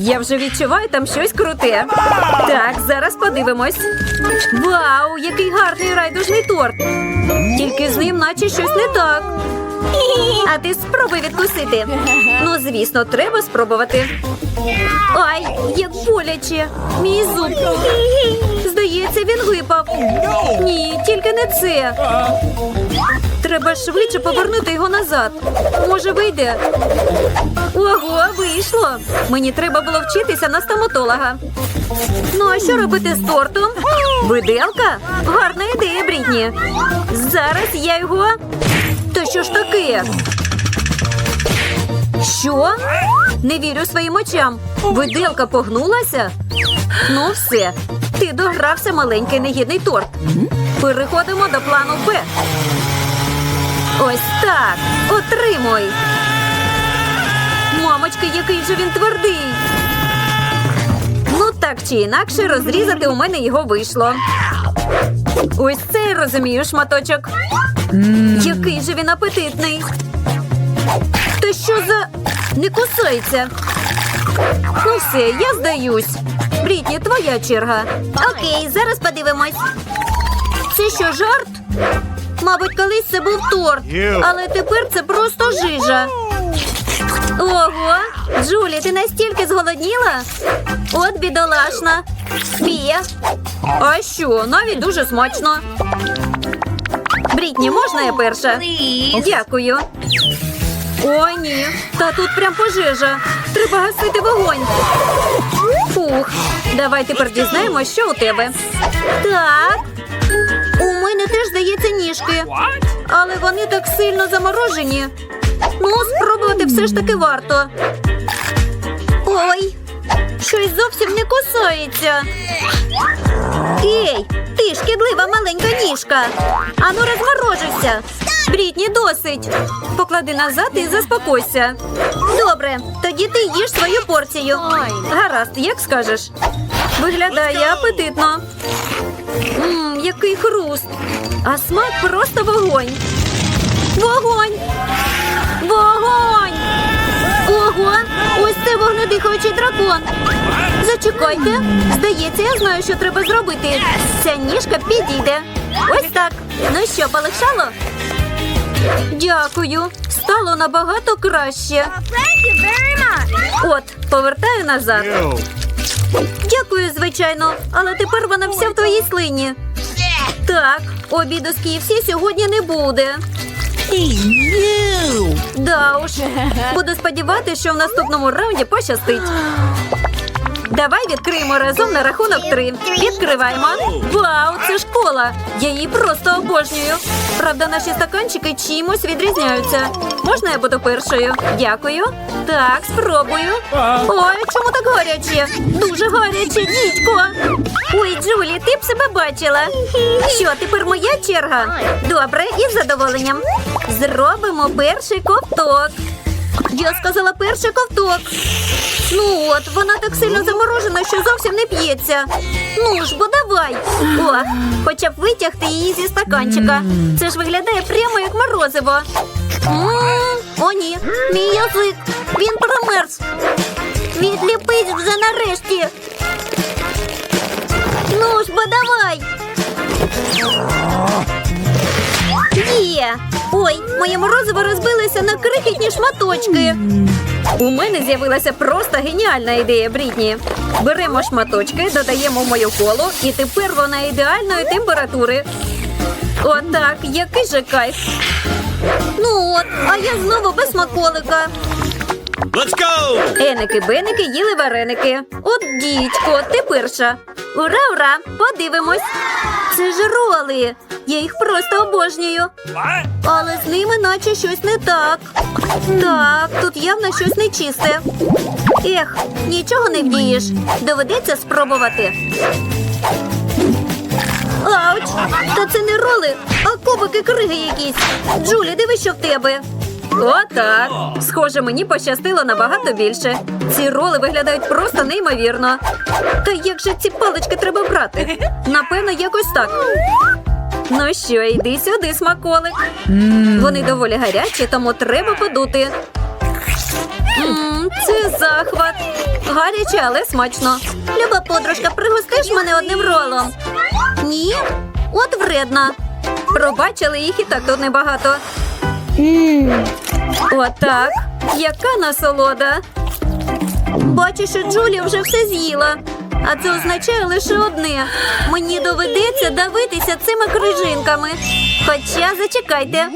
Я вже відчуваю там щось круте. Так, зараз подивимось. Вау, який гарний райдужний торт. Тільки з ним наче щось не так. А ти спробуй відкусити. Ну, звісно, треба спробувати. Ай, як боляче. Мій зуб. Здається, він випав. Ні, тільки не це. Треба швидше повернути його назад. Може, вийде. Ого, вийшло. Мені треба було вчитися на стоматолога. Ну, а що робити з тортом? Виделка? Гарна ідея, Брітні. Зараз я його. Що ж таке? Що? Не вірю своїм очам. Виделка погнулася? Ну, все. Ти догрався маленький негідний торт. Переходимо до плану Б. Ось так. Отримуй. Мамочки, який же він твердий. Ну, так чи інакше, розрізати у мене його вийшло. Ось це розумію, шматочок. Який же він апетитний. Та що за. Не кусається. Ну все, я здаюсь. Брітні, твоя черга. Окей, зараз подивимось. Це що, жарт? Мабуть, колись це був торт, але тепер це просто жижа. Ого, Джулі, ти настільки зголодніла? От бідолашна. Піє. А що, навіть дуже смачно. Брітні, можна я перша? Дякую. О, ні. Та тут прям пожежа. Треба гасити вогонь. Фух. Давай тепер дізнаємось, що у тебе. Так. У мене теж здається ніжки. Але вони так сильно заморожені. Ну, спробувати все ж таки варто. Ой, щось зовсім не кусається. Ей, ти шкідлива маленька ніжка. Ану розморожися. Брітні, досить. Поклади назад і заспокойся. Добре, тоді ти їж свою порцію. Гаразд, як скажеш. Виглядає апетитно. Мм, який хруст. А смак просто вогонь. Вогонь! Вогонь! Ого! Ось це вогнедихаючий дракон. Зачекайте. Здається, я знаю, що треба зробити. Ця ніжка підійде. Ось так. Ну що, полегшало? Дякую. Стало набагато краще. От, повертаю назад. Дякую, звичайно, але тепер вона вся в твоїй слині. Так, обіду з KFC сьогодні не буде. Да уж. Буду сподіватися, що в наступному раунді пощастить. Давай відкриємо разом на рахунок три. Відкриваємо. Вау, це школа. Я її просто обожнюю. Правда, наші стаканчики чимось відрізняються. Можна я буду першою? Дякую. Так, спробую. Ой, чому так гаряче? Дуже гаряче, дідько. Ой, Джулі, ти б себе бачила. Що, тепер моя черга? Добре, із задоволенням. Зробимо перший ковток. Я сказала перший ковток. Ну от, вона так сильно заморожена, що зовсім не п'ється. Ну ж, бо давай. О, хоча б витягти її зі стаканчика. Це ж виглядає прямо як морозиво. О, ні, мій язик. Він промерз. Відліпись вже нарешті. Ну ж, бо давай. Є. Ой, моє морозиво розбилося на крихітні шматочки. У мене з'явилася просто геніальна ідея, Брітні. Беремо шматочки, додаємо в мою колу, і тепер вона ідеальної температури. Отак, який же кайф. Ну от, а я знову без смаколика. Let's go! Еники-беники їли вареники. От дідько, ти перша. Ура, ура! Подивимось. Це ж роли. Я їх просто обожнюю. Але з ними наче щось не так. Так, тут явно щось нечисте. Ех, нічого не вдієш. Доведеться спробувати. Ауч! Та це не роли, а кубики криги якісь. Джулі, диви, що в тебе. Отак. Схоже, мені пощастило набагато більше. Ці роли виглядають просто неймовірно. Та як же ці палички треба брати? Напевно, якось так. Ну що, йди сюди, смаколик. Вони доволі гарячі, тому треба подути. Це захват. Гаряче, але смачно. Люба подружка, пригостиш мене одним ролом. Ні? От вредна. Пробачили їх і так тут небагато. Отак. Яка насолода. Бачу, що Джулія вже все з'їла. А це означає лише одне. Мені доведеться давитися цими крижинками. Хоча зачекайте,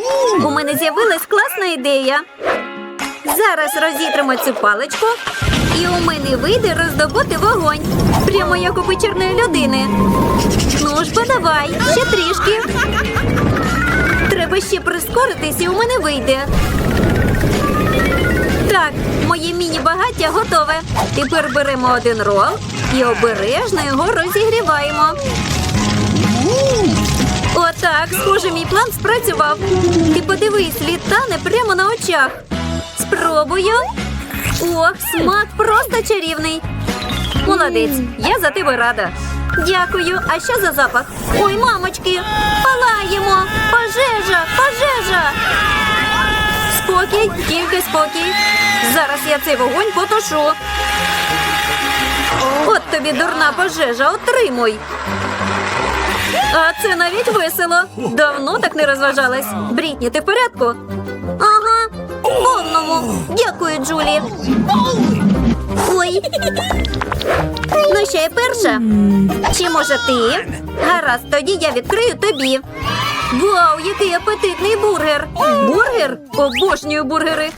у мене з'явилась класна ідея. Зараз розітримо цю паличку, і у мене вийде роздобути вогонь. Прямо як у печерної людини. Ну ж, подавай, ще трішки. Треба ще прискоритись, і у мене вийде. Так, моє міні-багаття готове. Тепер беремо один рол і обережно його розігріваємо. Отак, схоже, мій план спрацював. Ти подивись, літане прямо на очах. Спробую. Ох, смак просто чарівний. Молодець, я за тебе рада. Дякую. А що за запах? Ой, мамочки, палаємо! Пожежа! Пожежа! Спокій, тільки спокій. Зараз я цей вогонь потушу. От тобі дурна пожежа, отримуй. А це навіть весело. Давно так не розважалась. Брітні, ти в порядку? Ага, повному. Дякую, Джулі. Ой. Ну, що я перша? Чи може ти? Гаразд, тоді я відкрию тобі. Вау, який апетитний бургер! Бургер? Обожнюю бургери.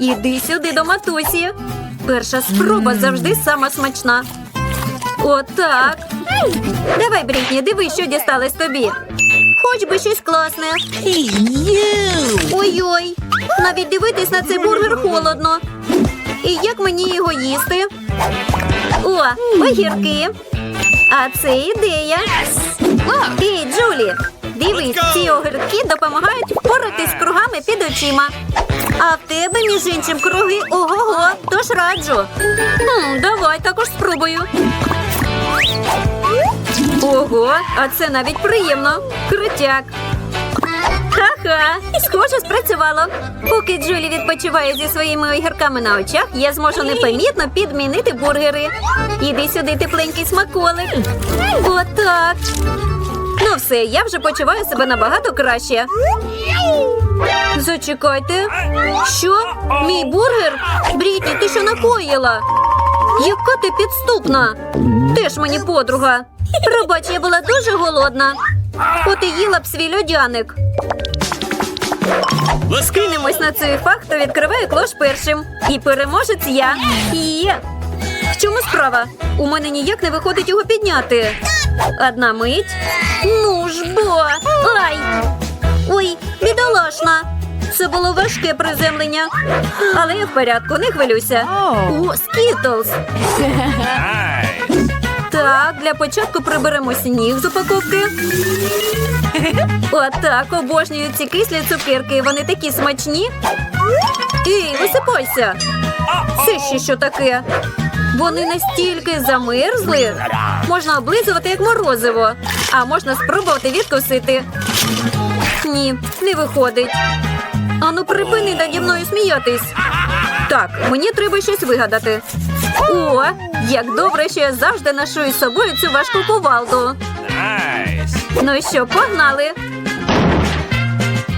Іди сюди до матусі. Перша спроба завжди сама смачна. Отак. Давай, Брітні, дивись, що дісталось тобі. Хоч би щось класне. Ой-ой. Навіть дивитись на цей бургер холодно. І як мені його їсти? О, огірки. А це ідея. Ей, Джулі, дивись, ці огірки допомагають впоратись з кругами під очима. А в тебе, між іншим, круги ого-го, тож раджу. Хм, давай також спробую. Ого, а це навіть приємно. Крутяк. Ха-ха, схоже, спрацювало. Поки Джулі відпочиває зі своїми огірками на очах, я зможу непомітно підмінити бургери. Іди сюди, тепленький смаколик. Отак. Ну все, я вже почуваю себе набагато краще. Зачекайте. Що? Мій бургер? Брітні, ти що накоїла? Яка ти підступна? Теж мені подруга. Пробач, я була дуже голодна. От і їла б свій льодяник. Let's go. Кинемось на цей факт, хто відкриває клош першим. І переможець я. Є. В чому справа? У мене ніяк не виходить його підняти. Одна мить. Ну ж бо. Ай! Ой, бідолашна. Це було важке приземлення. Але я в порядку, не хвилюйся. О, скітлз. Так, для початку приберемо сніг з упаковки. Отак, обожнюю ці кислі цукерки. Вони такі смачні. Ей, висипайся. Це ще що таке? Вони настільки замерзли. Можна облизувати як морозиво, а можна спробувати відкусити. Ні, не виходить. Ану, припини наді мною сміятись. Так, мені треба щось вигадати. О, як добре, що я завжди ношу із собою цю важку кувалду. Nice. Ну що, погнали.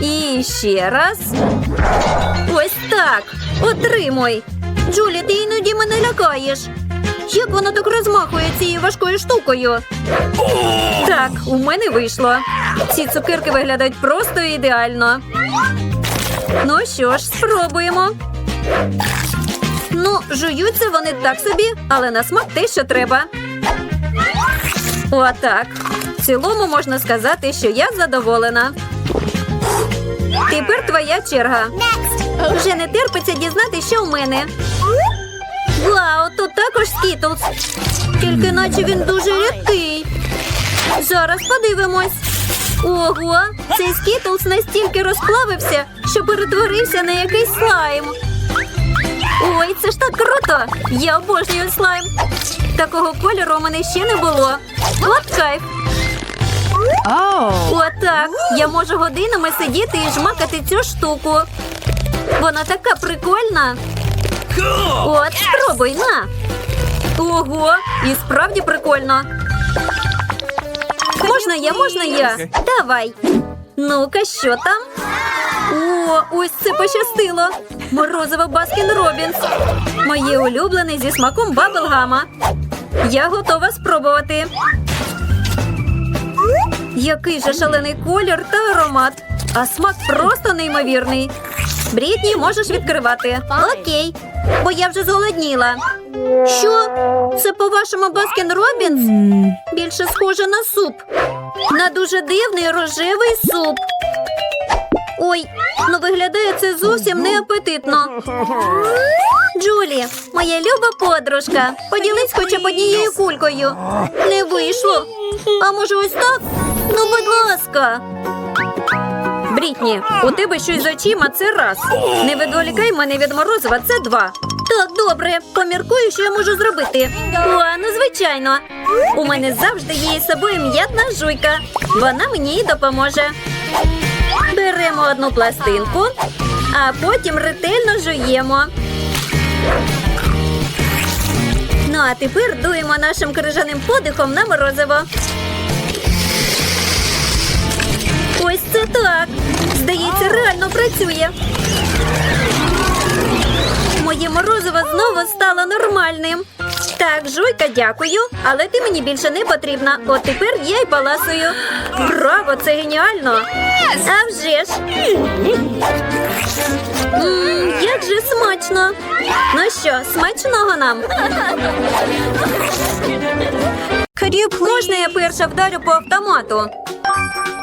І ще раз. Ось так. Отримуй. Джулі, ти іноді мене лякаєш. Як вона так розмахує цією важкою штукою? Так, у мене вийшло. Ці цукерки виглядають просто ідеально. Ну що ж, спробуємо. Ну, жуються вони так собі, але на смак те, що треба. Отак. В цілому можна сказати, що я задоволена. Тепер твоя черга. Вже не терпиться дізнати, що в мене. Вау, тут також скітлз. Тільки наче він дуже рідкий. Зараз подивимось. Ого, цей скітлз настільки розплавився, що перетворився на якийсь слайм. Ой, це ж так круто! Я обожнюю слайм. Такого кольору у мене ще не було. От кайф. Отак. Я можу годинами сидіти і жмакати цю штуку. Вона така прикольна. От, спробуй, на. Ого, і справді прикольно. Можна я, можна я? Давай. Ну-ка, що там? О, ось це пощастило. Морозиво Баскін Робінс. Моє улюблене зі смаком баблгама. Я готова спробувати. Який же шалений колір та аромат. А смак просто неймовірний. Брітні, можеш відкривати. Окей, бо я вже зголодніла. Що? Це по-вашому Баскін Робінс? Більше схоже на суп. На дуже дивний рожевий суп. Ой, ну виглядає це зовсім неапетитно. Джулі, моя люба подружка, поділись хоча б однією кулькою. Не вийшло. А може ось так? Ну, будь ласка. Брітні, у тебе щось з очима це раз. Не відволікай мене від морозива, це два. Так, добре, поміркую, що я можу зробити. О, ну звичайно. У мене завжди є із собою м'ятна жуйка. Вона мені допоможе. Беремо одну пластинку, а потім ретельно жуємо. Ну а тепер дуємо нашим крижаним подихом на морозиво. Ось це так. Здається, реально працює. Моє морозиво знову стало нормальним. Так, жуйка, дякую, але ти мені більше не потрібна. От тепер я й паласую. Браво, це геніально! А вже ж! Мм, як же смачно! Ну що, смачного нам? Можна я перша вдарю по автомату?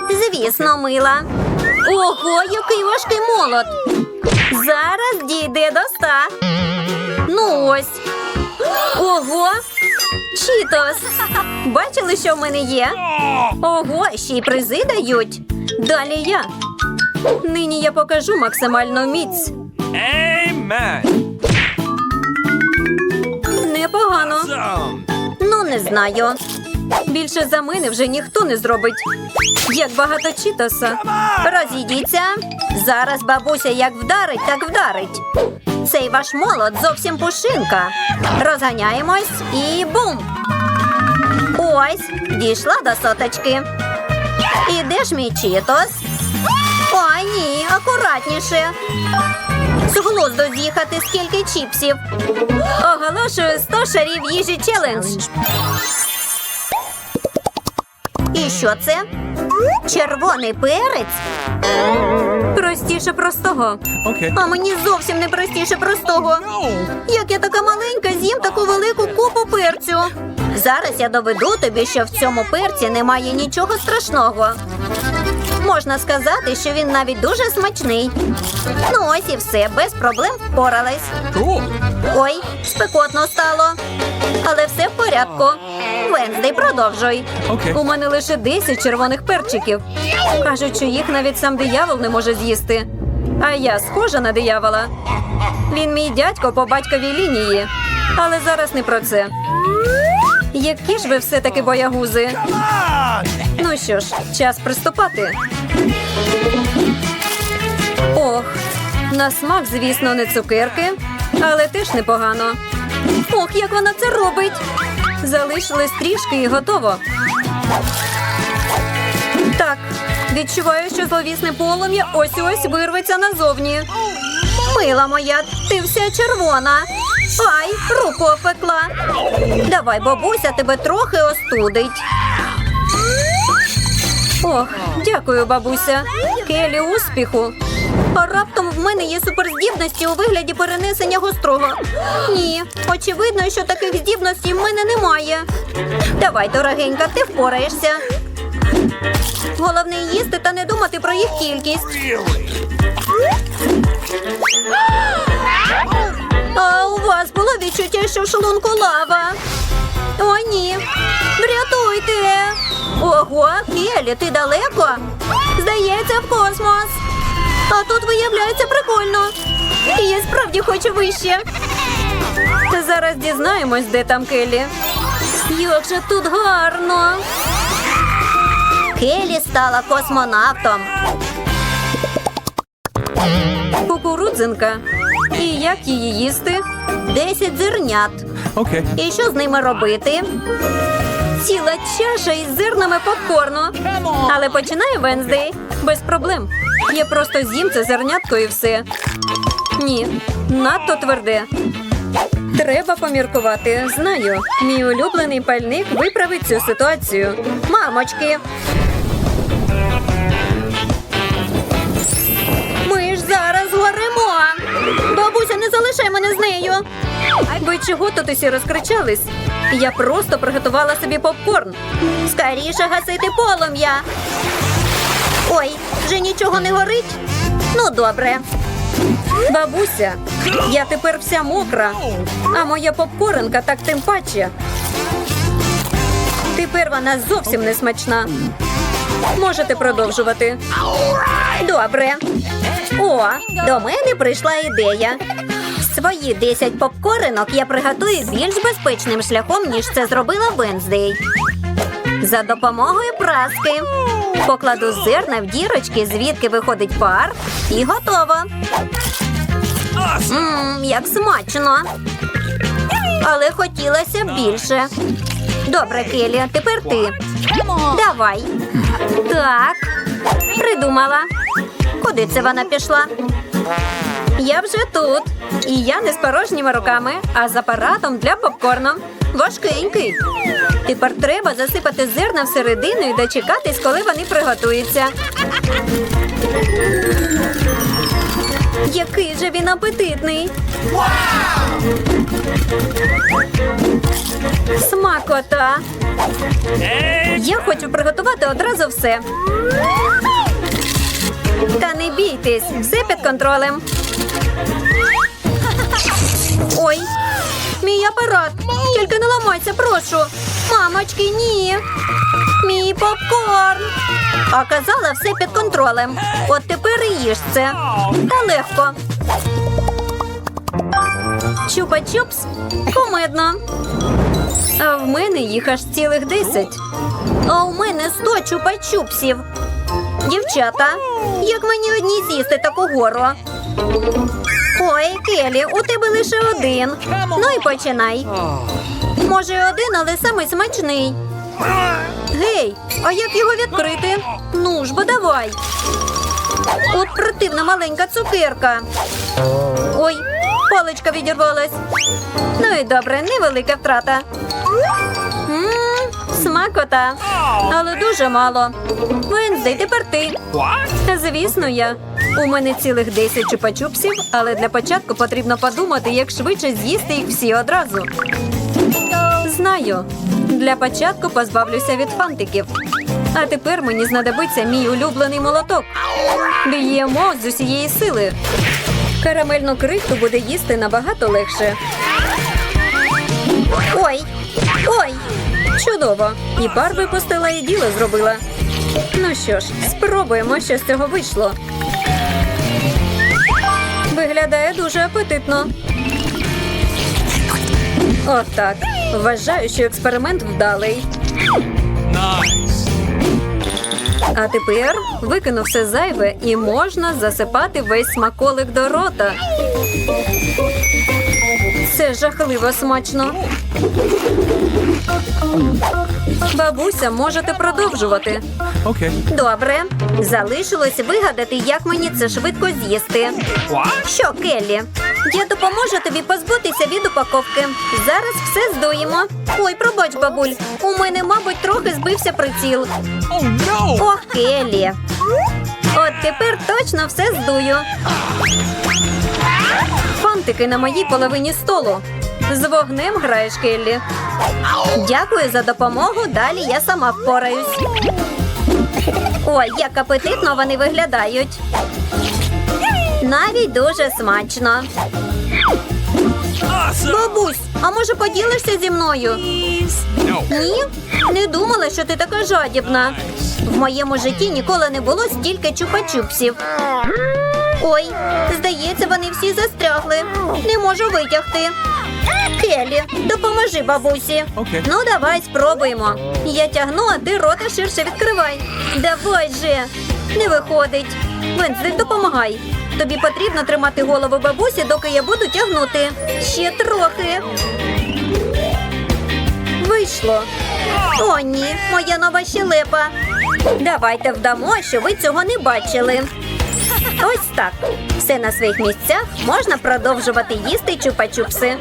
Звісно, мила. Ого, який важкий молот. Зараз дійде до ста. Ну ось. Ого. Чітос. Бачили, що в мене є? Ого, ще й призи дають. Далі я. Нині я покажу максимальну міць. Amen. Непогано. Awesome. Ну, не знаю. Більше за мене вже ніхто не зробить. Як багато чітоса. Розійдіться. Зараз бабуся як вдарить, так вдарить. Цей ваш молот зовсім пушинка. Розганяємось і бум. Ось, дійшла до соточки. І де ж мій чітос? Ой, ні, акуратніше. З глузду з'їхати скільки чіпсів. Оголошую 100 шарів їжі челендж. І що це? Червоний перець? Простіше простого. Okay. А мені зовсім не простіше простого. Як я така маленька, з'їм таку велику купу перцю. Зараз я доведу тобі, що в цьому перці немає нічого страшного. Можна сказати, що він навіть дуже смачний. Ну ось і все, без проблем впорались. Ой, спекотно стало. Але все в порядку. Венздей, продовжуй. У мене лише 10 червоних перчиків. Кажуть, що їх навіть сам диявол не може з'їсти. А я схожа на диявола. Він мій дядько по батьковій лінії. Але зараз не про це. Які ж ви все-таки боягузи? Ну що ж, час приступати. Ох, на смак, звісно, не цукерки, але теж непогано. Ох, як вона це робить! Залишилось трішки і готово. Так, відчуваю, що зловісне полум'я ось ось вирветься назовні. Мила моя, ти вся червона. Ай, руку опекла. Давай, бабуся, тебе трохи остудить. Ох, дякую, бабуся. Келі, успіху. А раптом в мене є суперздібності у вигляді перенесення гострого. Ні, очевидно, що таких здібностей в мене немає. Давай, дорогенька, ти впораєшся. Головне їсти та не думати про їх кількість. А у вас було відчуття, що в шлунку лава? О, ні. Врятуйте. Ого, Келі, ти далеко? Здається, в космос. А тут виявляється прикольно. І я справді хочу вище. Зараз дізнаємось, де там Келі. Як же тут гарно. Келі стала космонавтом. Кукурудзинка. І як її їсти? 10 зернят. Okay. І що з ними робити? Ціла чаша із зернами попкорну. Але починає Венздей. Без проблем. Я просто з'їм це зернятко і все. Ні, надто тверде. Треба поміркувати. Знаю, мій улюблений пальник виправить цю ситуацію. Мамочки. Ми ж зараз горимо. Залишай мене з нею. Ви чого тут усі розкричались? Я просто приготувала собі попкорн. Скоріше гасити полум'я. Ой, вже нічого не горить. Ну, добре. Бабуся, я тепер вся мокра, а моя попкорнка так тим паче. Тепер вона зовсім не смачна. Можете продовжувати. Добре. О, до мене прийшла ідея. Свої 10 попкоринок я приготую більш безпечним шляхом, ніж це зробила Венздей. За допомогою праски. Покладу зерна в дірочки, звідки виходить пар, і готово. Мм, як смачно. Але хотілося більше. Добре, Келі, тепер ти. Давай. Так. Придумала. Куди це вона пішла? Я вже тут. І я не з порожніми руками, а з апаратом для попкорну. Важкенький. Тепер треба засипати зерна всередину і дочекатись, коли вони приготуються. Який же він апетитний. Смакота. Я хочу приготувати одразу все. Та не бійтесь, все під контролем. Мій апарат. Тільки не ламайся, прошу. Мамочки, ні. Мій попкорн. А казала все під контролем. От тепер і їж це. Та легко. Чупа-чупс. Кумедно. А в мене їх аж цілих десять. А у мене сто чупа-чупсів. Дівчата, як мені одній з'їсти таку гору? Ой, Келі, у тебе лише один. Ну і починай. Може, один, але самий смачний. Гей, а як його відкрити? Ну ж бо давай. От противна маленька цукерка. Ой, паличка відірвалась. Ну і добре, невелика втрата. Мм, смакота. Але дуже мало. Венздей, тепер ти. Звісно, я. У мене цілих 10 чупа-чупсів, але для початку потрібно подумати, як швидше з'їсти їх всі одразу. Знаю. Для початку позбавлюся від фантиків. А тепер мені знадобиться мій улюблений молоток. Б'ємо з усієї сили. Карамельну крихту буде їсти набагато легше. Ой! Ой! Чудово! І пар випустила, і діло зробила. Ну що ж, спробуємо, що з цього вийшло. Виглядає дуже апетитно. Отак. Вважаю, що експеримент вдалий. А тепер викину все зайве і можна засипати весь смаколик до рота. Це жахливо смачно. Бабуся, можете продовжувати. Okay. Добре. Залишилось вигадати, як мені це швидко з'їсти. Що, Келлі? Я допоможу тобі позбутися від упаковки. Зараз все здуємо. Ой, пробач, бабуль. У мене, мабуть, трохи збився приціл. Oh no! Ох, Келлі. От тепер точно все здую. Фантики на моїй половині столу. З вогнем граєш, Келлі. Дякую за допомогу. Далі я сама впораюсь. Ой, як апетитно вони виглядають. Навіть дуже смачно. Бабусь, а може поділишся зі мною? Ні? Не думала, що ти така жадібна. В моєму житті ніколи не було стільки чупа-чупсів. Ой, здається, вони всі застрягли. Не можу витягти. Келі, допоможи бабусі. Окей. Ну, давай спробуємо. Я тягну, а ти рота ширше відкривай. Давай же. Не виходить. Венздей, допомагай. Тобі потрібно тримати голову бабусі, доки я буду тягнути. Ще трохи. Вийшло. О, ні, моя нова щелепа. Давайте вдамо, що ви цього не бачили. Ось так. Все на своїх місцях можна продовжувати їсти чупа-чупси.